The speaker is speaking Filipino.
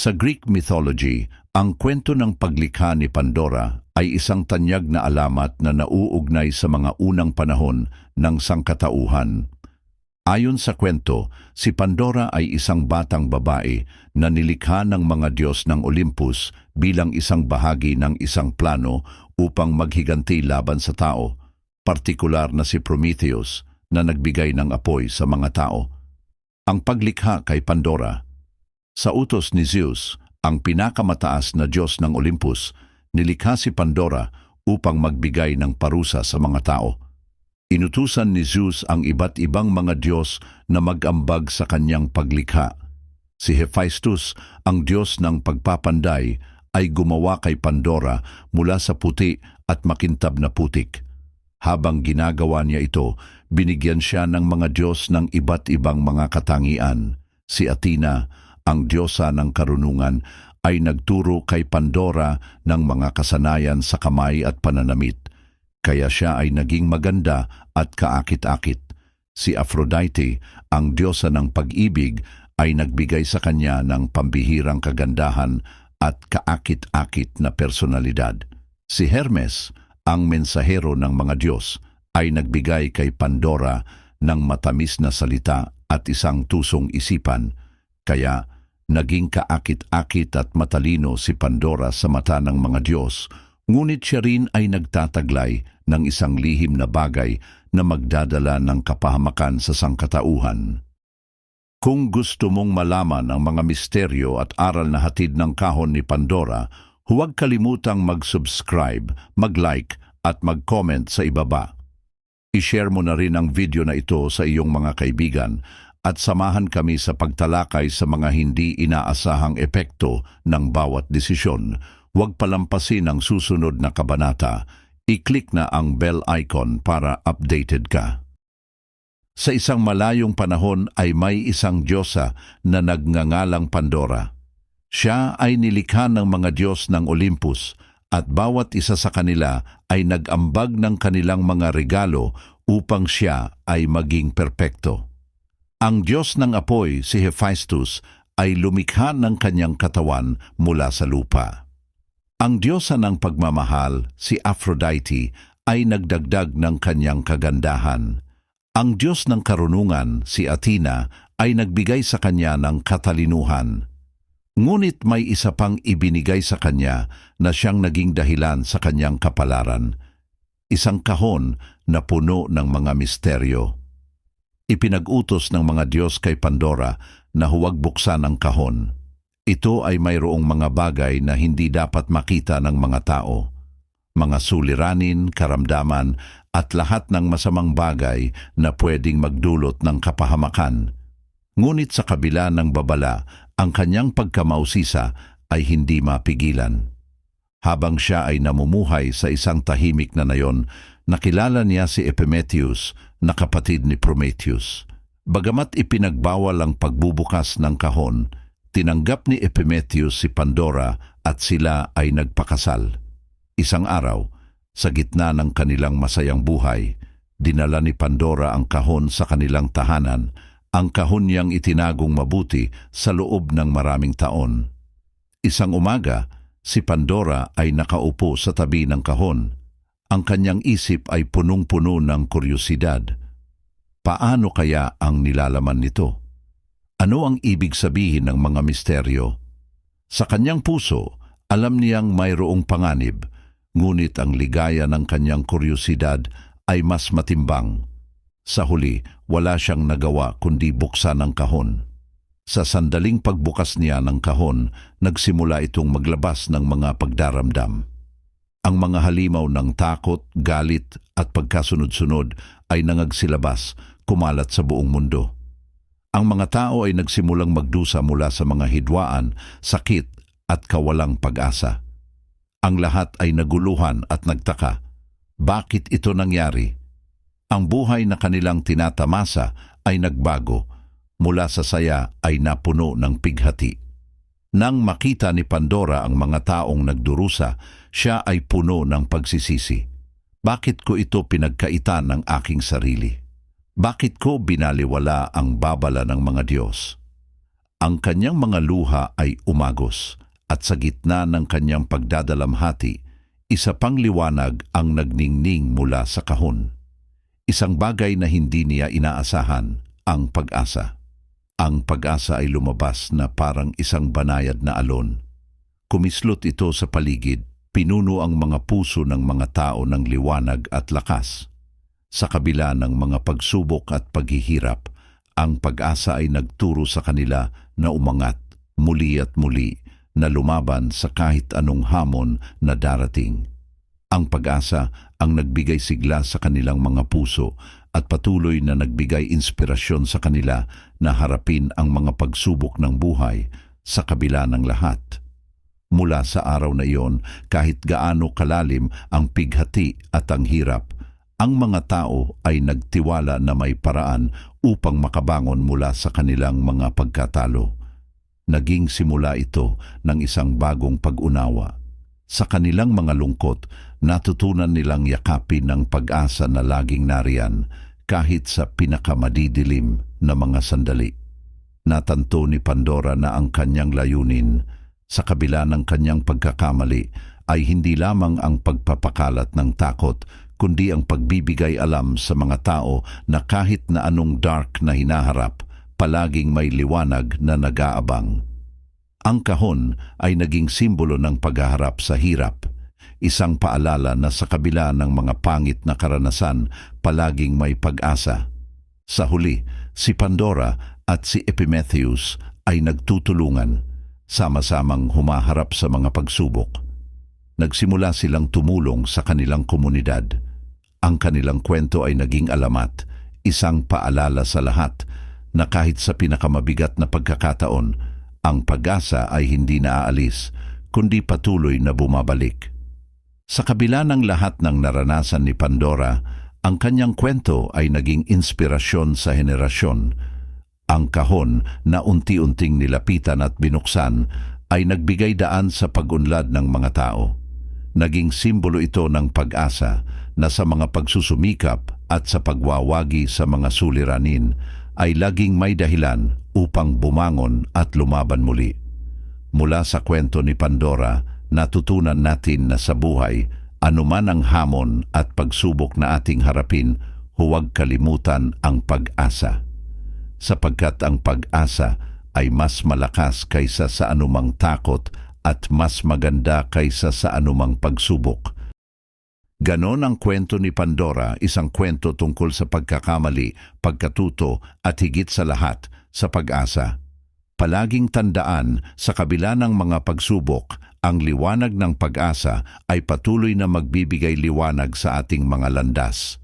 Sa Greek mythology, ang kwento ng paglikha ni Pandora ay isang tanyag na alamat na nauugnay sa mga unang panahon ng sangkatauhan. Ayon sa kwento, si Pandora ay isang batang babae na nilikha ng mga Diyos ng Olympus bilang isang bahagi ng isang plano upang maghiganti laban sa tao, partikular na si Prometheus na nagbigay ng apoy sa mga tao. Ang paglikha kay Pandora Sa utos ni Zeus, ang pinakamataas na Diyos ng Olympus, nilikha si Pandora upang magbigay ng parusa sa mga tao. Inutusan ni Zeus ang iba't ibang mga Diyos na mag-ambag sa kanyang paglikha. Si Hephaestus, ang Diyos ng pagpapanday, ay gumawa kay Pandora mula sa puti at makintab na putik. Habang ginagawa niya ito, binigyan siya ng mga Diyos ng iba't ibang mga katangian. Si Athena, ang Diyosa ng karunungan, ay nagturo kay Pandora ng mga kasanayan sa kamay at pananamit. Kaya siya ay naging maganda at kaakit-akit. Si Aphrodite, ang Diyosa ng pag-ibig, ay nagbigay sa kanya ng pambihirang kagandahan at kaakit-akit na personalidad. Si Hermes, ang mensahero ng mga Diyos, ay nagbigay kay Pandora ng matamis na salita at isang tusong isipan. Kaya naging kaakit-akit at matalino si Pandora sa mata ng mga Diyos, ngunit siya rin ay nagtataglay ng isang lihim na bagay na magdadala ng kapahamakan sa sangkatauhan. Kung gusto mong malaman ang mga misteryo at aral na hatid ng kahon ni Pandora, huwag kalimutang mag-subscribe, mag-like at mag-comment sa ibaba. I-share mo na rin ang video na ito sa iyong mga kaibigan at samahan kami sa pagtalakay sa mga hindi inaasahang epekto ng bawat desisyon. Huwag palampasin ang susunod na kabanata. I-click na ang bell icon para updated ka. Sa isang malayong panahon ay may isang Diyosa na nagngangalang Pandora. Siya ay nilikha ng mga Diyos ng Olympus at bawat isa sa kanila ay nag-ambag ng kanilang mga regalo upang siya ay maging perpekto. Ang Diyos ng apoy, si Hephaestus, ay lumikha ng kanyang katawan mula sa lupa. Ang Diyosa ng pagmamahal, si Aphrodite, ay nagdagdag ng kanyang kagandahan. Ang Diyos ng karunungan, si Athena, ay nagbigay sa kanya ng katalinuhan. Ngunit may isa pang ibinigay sa kanya na siyang naging dahilan sa kanyang kapalaran. Isang kahon na puno ng mga misteryo. Ipinag-utos ng mga Diyos kay Pandora na huwag buksan ang kahon. Ito ay mayroong mga bagay na hindi dapat makita ng mga tao. Mga suliranin, karamdaman, at lahat ng masamang bagay na pwedeng magdulot ng kapahamakan. Ngunit sa kabila ng babala, ang kanyang pagkamausisa ay hindi mapigilan. Habang siya ay namumuhay sa isang tahimik na nayon, nakilala niya si Epimetheus na kapatid ni Prometheus. Bagamat ipinagbawal ang pagbubukas ng kahon, tinanggap ni Epimetheus si Pandora at sila ay nagpakasal. Isang araw, sa gitna ng kanilang masayang buhay, dinala ni Pandora ang kahon sa kanilang tahanan, ang kahon niyang itinagong mabuti sa loob ng maraming taon. Isang umaga, si Pandora ay nakaupo sa tabi ng kahon. Ang kanyang isip ay punong-puno ng kuryosidad. Paano kaya ang nilalaman nito? Ano ang ibig sabihin ng mga misteryo? Sa kanyang puso, alam niyang mayroong panganib, ngunit ang ligaya ng kanyang kuryosidad ay mas matimbang. Sa huli, wala siyang nagawa kundi buksan ang kahon. Sa sandaling pagbukas niya ng kahon, nagsimula itong maglabas ng mga pagdaramdam. Ang mga halimaw ng takot, galit at pagkasunod-sunod ay nangagsilabas, kumalat sa buong mundo. Ang mga tao ay nagsimulang magdusa mula sa mga hidwaan, sakit at kawalang pag-asa. Ang lahat ay naguluhan at nagtaka. Bakit ito nangyari? Ang buhay na kanilang tinatamasa ay nagbago. Mula sa saya ay napuno ng pighati. Nang makita ni Pandora ang mga taong nagdurusa, siya ay puno ng pagsisisi. Bakit ko ito pinagkaitan ng aking sarili? Bakit ko binaliwala ang babala ng mga Diyos? Ang kanyang mga luha ay umagos at sa gitna ng kanyang pagdadalamhati, isa pang liwanag ang nagningning mula sa kahon. Isang bagay na hindi niya inaasahan, ang pag-asa. Ang pag-asa ay lumabas na parang isang banayad na alon. Kumislot ito sa paligid, pinuno ang mga puso ng mga tao ng liwanag at lakas. Sa kabila ng mga pagsubok at paghihirap, ang pag-asa ay nagturo sa kanila na umangat muli at muli na lumaban sa kahit anong hamon na darating. Ang pag-asa ang nagbigay sigla sa kanilang mga puso at patuloy na nagbigay inspirasyon sa kanila na harapin ang mga pagsubok ng buhay sa kabila ng lahat. Mula sa araw na iyon, kahit gaano kalalim ang pighati at ang hirap, ang mga tao ay nagtiwala na may paraan upang makabangon mula sa kanilang mga pagkatalo. Naging simula ito ng isang bagong pag-unawa. Sa kanilang mga lungkot, natutunan nilang yakapin ng pag-asa na laging nariyan kahit sa pinakamadidilim na mga sandali. Natanto ni Pandora na ang kanyang layunin sa kabila ng kanyang pagkakamali ay hindi lamang ang pagpapakalat ng takot kundi ang pagbibigay alam sa mga tao na kahit na anong dark na hinaharap, palaging may liwanag na nag-aabang. Ang kahon ay naging simbolo ng paghaharap sa hirap, isang paalala na sa kabila ng mga pangit na karanasan, palaging may pag-asa. Sa huli, si Pandora at si Epimetheus ay nagtutulungan, sama-samang humaharap sa mga pagsubok. Nagsimula silang tumulong sa kanilang komunidad ang kanilang kwento ay naging alamat, isang paalala sa lahat na kahit sa pinakamabigat na pagkakataon, ang pag-asa ay hindi naaalis, kundi patuloy na bumabalik. Sa kabila ng lahat ng naranasan ni Pandora, ang kanyang kwento ay naging inspirasyon sa henerasyon. Ang kahon na unti-unting nilapitan at binuksan ay nagbigay daan sa pag-unlad ng mga tao. Naging simbolo ito ng pag-asa na sa mga pagsusumikap at sa pagwawagi sa mga suliranin ay laging may dahilan upang bumangon at lumaban muli. Mula sa kwento ni Pandora, natutunan natin na sa buhay, anuman ang hamon at pagsubok na ating harapin, huwag kalimutan ang pag-asa. Sapagkat ang pag-asa ay mas malakas kaysa sa anumang takot at mas maganda kaysa sa anumang pagsubok Ganon ang kwento ni Pandora, isang kwento tungkol sa pagkakamali, pagkatuto at higit sa lahat sa pag-asa. Palaging tandaan sa kabila ng mga pagsubok, ang liwanag ng pag-asa ay patuloy na magbibigay liwanag sa ating mga landas.